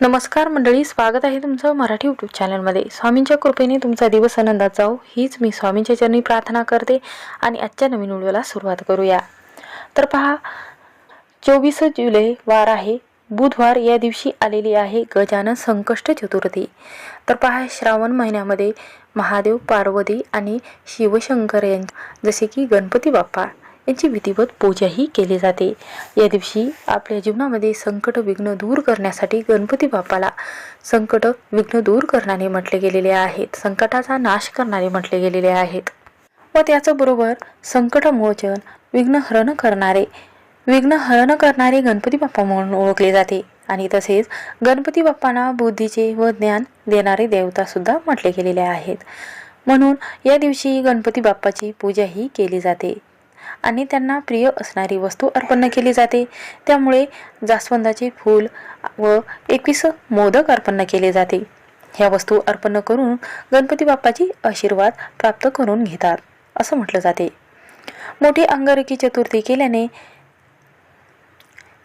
नमस्कार मंडळी स्वागत आहे तुमचं मराठी यूट्यूब चॅनलमध्ये स्वामींच्या कृपेने तुमचा दिवस आनंदात जाऊ हीच मी स्वामींच्या चरणी प्रार्थना करते आणि आजच्या नवीन व्हिडिओला सुरुवात करूया. तर पहा चोवीस जुलै वार आहे. बुधवार या दिवशी आलेली आहे गजानन संकष्ट चतुर्थी. तर पहा श्रावण महिन्यामध्ये महादेव पार्वती आणि शिवशंकर यां जसे की गणपती बाप्पा यांची विधिवत पूजाही केली जाते. या दिवशी आपल्या जीवनामध्ये संकट विघ्न दूर करण्यासाठी गणपती बाप्पाला संकट विघ्न दूर करणारे म्हटले गेलेले आहेत. संकटाचा नाश करणारे म्हटले गेलेले आहेत. व त्याचबरोबर संकटमोचन विघ्नहरण करणारे विघ्नहरण करणारे गणपती बाप्पा म्हणून ओळखले जाते. आणि तसेच गणपती बाप्पांना बुद्धीचे व ज्ञान देणारे देवतासुद्धा म्हटले गेलेले आहेत. म्हणून या दिवशी गणपती बाप्पाची पूजाही केली जाते. आणि त्यांना प्रिय असणारी वस्तू अर्पण केली जाते. त्यामुळे जास्वंदाचे फूल व एकवीस मोदक अर्पण केले जाते. ह्या वस्तू अर्पण करून गणपती बाप्पाची आशीर्वाद प्राप्त करून घेतात असं म्हटलं जाते. मोठी अंगारकी चतुर्थी केल्याने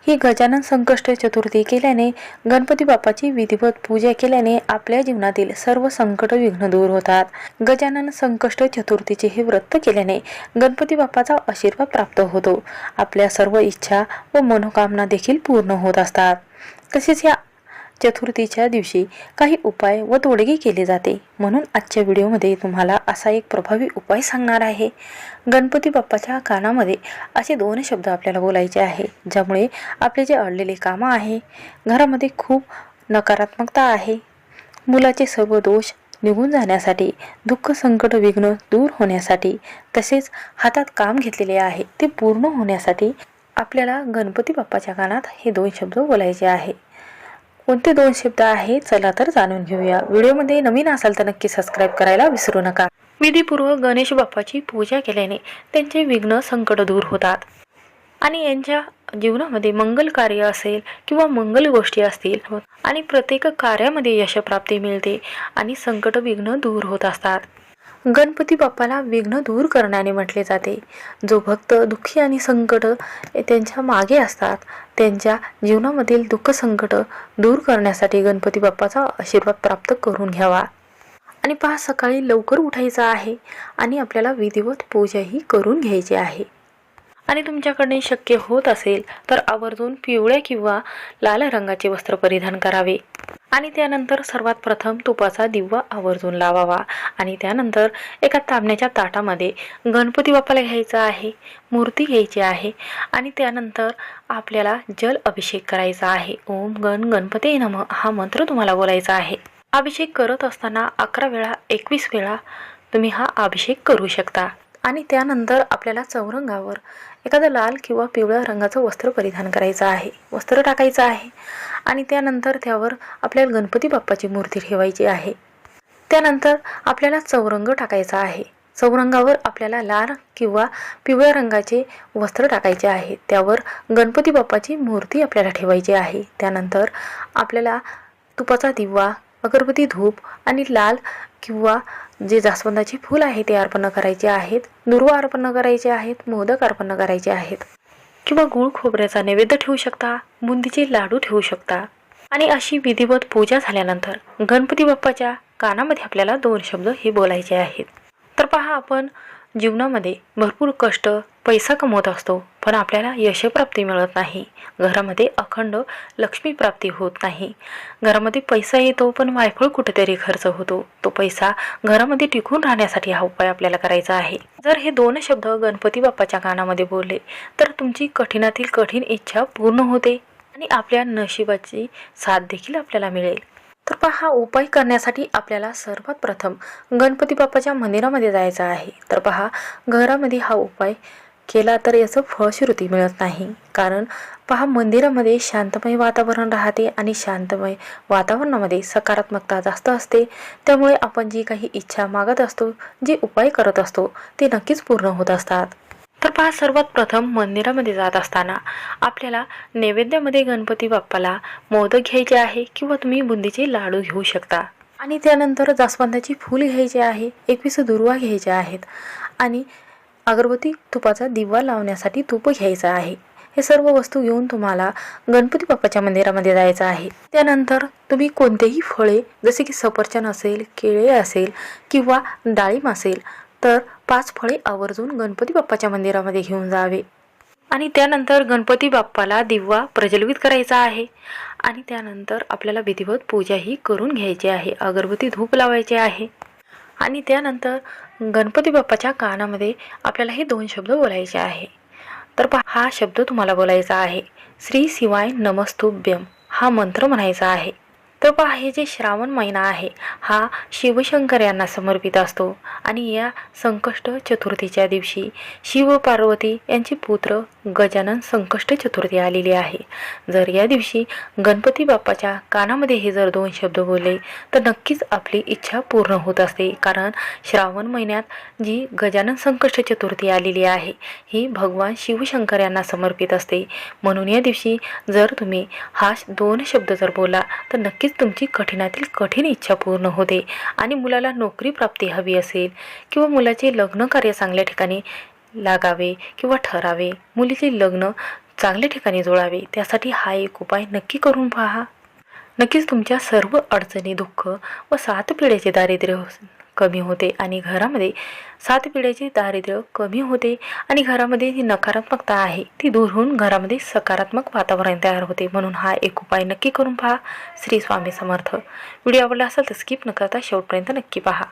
ही गजानन संकष्ट चतुर्थी केल्याने गणपती बाप्पाची विधिवत पूजा केल्याने आपल्या जीवनातील सर्व संकट विघ्न दूर होतात. गजानन संकष्ट चतुर्थीचे हे व्रत केल्याने गणपती बाप्पाचा आशीर्वाद प्राप्त होतो. आपल्या सर्व इच्छा व मनोकामना देखील पूर्ण होत असतात. तसेच या चतुर्थीच्या दिवशी काही उपाय व तोडगे केले जाते. म्हणून आजच्या व्हिडिओमध्ये तुम्हाला असा एक प्रभावी उपाय सांगणार आहे. गणपती बाप्पाच्या कानामध्ये असे दोन शब्द आपल्याला बोलायचे आहे ज्यामुळे आपले जे अडलेले कामं आहे घरामध्ये खूप नकारात्मकता आहे. मुलाचे सर्व दोष निघून जाण्यासाठी दुःख संकट विघ्न दूर होण्यासाठी तसेच हातात काम घेतलेले आहे ते पूर्ण होण्यासाठी आपल्याला गणपती बाप्पाच्या कानात हे दोन शब्द बोलायचे आहे. कोणते दोन शब्द आहे चला तर जाणून घेऊया. व्हिडिओमध्ये नवीन असाल तर नक्की सबस्क्राईब करायला विसरू नका. विधीपूर्वक गणेश बाप्पाची पूजा केल्याने त्यांचे विघ्न संकट दूर होतात. आणि यांच्या जीवनामध्ये मंगल कार्य असेल किंवा मंगल गोष्टी असतील आणि प्रत्येक कार्यामध्ये यशप्राप्ती मिळते आणि संकट विघ्न दूर होत असतात. गणपती बाप्पाला विघ्न दूर करण्याने म्हटले जाते. जो भक्त दुःखी आणि संकट त्यांच्या मागे असतात त्यांच्या जीवनामधील दुःख संकट दूर करण्यासाठी गणपती बाप्पाचा आशीर्वाद प्राप्त करून घ्यावा. आणि पहा सकाळी लवकर उठायचं आहे आणि आपल्याला विधिवत पूजाही करून घ्यायची आहे. आणि तुमच्याकडे शक्य होत असेल तर आवर्जून पिवळ्या किंवा लाल रंगाचे वस्त्र परिधान करावे. आणि त्यानंतर सर्वात प्रथम तुपाचा दिवा आवर्जून लावावा. आणि त्यानंतर एका तांबण्याच्या ताटामध्ये गणपती बाप्पाला घ्यायचा आहे मूर्ती घ्यायची आहे आणि त्यानंतर आपल्याला जल अभिषेक करायचा आहे. ओम गण गणपती नम हा मंत्र तुम्हाला बोलायचा आहे. अभिषेक करत असताना अकरा वेळा एकवीस वेळा तुम्ही हा अभिषेक करू शकता. आणि त्यानंतर आपल्याला चौरंगावर एखादं लाल किंवा पिवळ्या रंगाचं वस्त्र परिधान करायचं आहे. वस्त्र टाकायचं आहे. आणि त्यानंतर त्यावर आपल्याला गणपती बाप्पाची मूर्ती ठेवायची आहे. त्यानंतर आपल्याला चौरंग टाकायचा आहे. चौरंगावर आपल्याला लाल किंवा पिवळ्या रंगाचे वस्त्र टाकायचे आहे. त्यावर गणपती बाप्पाची मूर्ती आपल्याला ठेवायची आहे. त्यानंतर आपल्याला तुपाचा दिवा अगरबत्ती धूप आणि लाल किंवा जे जास्वंदाचे फूल आहे ते अर्पण करायचे आहेत. दुर्वा अर्पण करायचे आहेत मोदक अर्पण करायचे आहेत. किंवा गुळ खोबऱ्याचा नैवेद्य ठेवू शकता बुंदीचे लाडू ठेवू शकता. आणि अशी विधिवत पूजा झाल्यानंतर गणपती बाप्पाच्या कानामध्ये आपल्याला दोन शब्द हे बोलायचे आहेत. तर पहा आपण जीवनामध्ये भरपूर कष्ट पैसा कमवत असतो पण आपल्याला यशप्राप्ती मिळत नाही. घरामध्ये अखंड लक्ष्मी प्राप्ती होत नाही. घरामध्ये पैसा येतो पण वायफळ कुठेतरी खर्च होतो. तो पैसा घरामध्ये टिकून राहण्यासाठी हा उपाय आपल्याला करायचा आहे. जर हे दोन शब्द गणपती बाप्पाच्या कानामध्ये बोलले तर तुमची कठीणातील कठीण इच्छा पूर्ण होते आणि आपल्या नशिबाची साथ देखील आपल्याला मिळेल. तर पहा हा उपाय करण्यासाठी आपल्याला सर्वात प्रथम गणपती बाप्पाच्या मंदिरामध्ये जायचं आहे. तर पहा घरामध्ये हा उपाय केला तर याचं फळश्रुती मिळत नाही. कारण पहा मंदिरामध्ये शांतमय वातावरण राहते आणि शांतमय वातावरणामध्ये सकारात्मकता जास्त असते. त्यामुळे आपण जी काही इच्छा मागत असतो जे उपाय करत असतो ते नक्कीच पूर्ण होत असतात. तर पहा सर्वात प्रथम मंदिरामध्ये जात असताना आपल्याला नैवेद्यामध्ये गणपती बाप्पाला मोदक घ्यायचे आहे किंवा तुम्ही बुंदीचे लाडू घेऊ शकता. आणि त्यानंतर जास्वंदाची फूल घ्यायची आहे एकवीस दुर्वा घ्यायच्या आहेत. आणि अगरबत्ती तुपाचा दिवा लावण्यासाठी तूप घ्यायचा आहे. हे सर्व वस्तू घेऊन तुम्हाला गणपती बाप्पाच्या मंदिरामध्ये जायचं आहे. त्यानंतर तुम्ही कोणतेही फळे जसे की सफरचंद असेल केळे असेल किंवा डाळिंब असेल तर पाच फळे आवर्जून गणपती बाप्पाच्या मंदिरामध्ये घेऊन जावे. आणि त्यानंतर गणपती बाप्पाला दिवा प्रज्वलित करायचा आहे. आणि त्यानंतर आपल्याला विधिवत पूजाही करून घ्यायची आहे. अगरबत्ती धूप लावायचे आहे. आणि त्यानंतर गणपती बाप्पाच्या कानामध्ये आपल्याला हे दोन शब्द बोलायचे आहे. तर पहा हा शब्द तुम्हाला बोलायचा आहे. श्री शिवाय नमस्तुभ्यम हा मंत्र म्हणायचा आहे. तर पहा हे जे श्रावण महिना आहे हा शिवशंकर यांना समर्पित असतो. आणि या संकष्ट चतुर्थीच्या दिवशी शिव पार्वती यांचे पुत्र गजानन संकष्ट चतुर्थी आलेली आहे. जर या दिवशी गणपती बाप्पाच्या कानामध्ये हे जर दोन शब्द बोलले तर नक्कीच आपली इच्छा पूर्ण होत असते. कारण श्रावण महिन्यात जी गजानन संकष्ट चतुर्थी आलेली आहे ही भगवान शिवशंकर यांना समर्पित असते. म्हणून या दिवशी जर तुम्ही हा दोन शब्द जर बोला तर नक्कीच तुमची कठीणातील कठीण इच्छा पूर्ण होते आणि मुलाला नोकरी प्राप्ती हवी असेल किंवा मुलाचे लग्न कार्य चांगल्या ठिकाणी लागावे किंवा ठरावे मुलीचे लग्न चांगल्या ठिकाणी जुळावे त्यासाठी हा एक उपाय नक्की करून पहा. नक्कीच तुमच्या सर्व अडचणी दुःख व सात पिढ्याचे दारिद्र्य कमी होते आणि घरामध्ये सात पिढ्याचे दारिद्र्य कमी होते आणि घरामध्ये जी नकारात्मकता आहे ती दूर होऊन घरामध्ये सकारात्मक वातावरण तयार होते. म्हणून हा एक उपाय नक्की करून पहा. श्री स्वामी समर्थ. व्हिडिओ आवडला असेल तर स्किप न करता शेवटपर्यंत नक्की पहा.